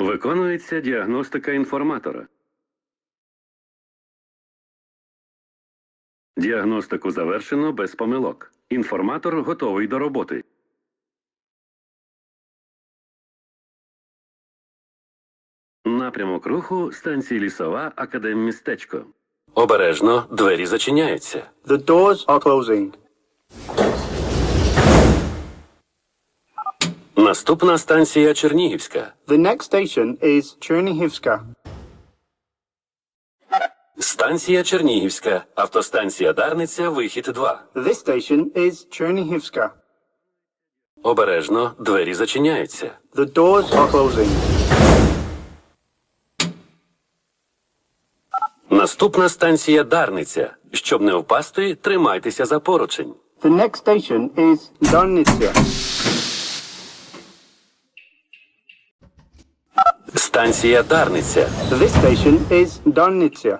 Виконується діагностика інформатора. Діагностику завершено без помилок. Інформатор готовий до роботи. Напрямок руху станції лісова Академмістечко. Обережно двері зачиняються. The doors are closing. Наступна станція Чернігівська. The next station is Chernihivska. Станція Чернігівська. Автостанція Дарниця. Вихід 2. This station is Chernihivska. Обережно двері зачиняються. The doors are closing. Наступна станція Дарниця. Щоб не впасти, тримайтеся за поручень. The next station is Darnitsia. Станція Дарниця. This station is Darnitsia.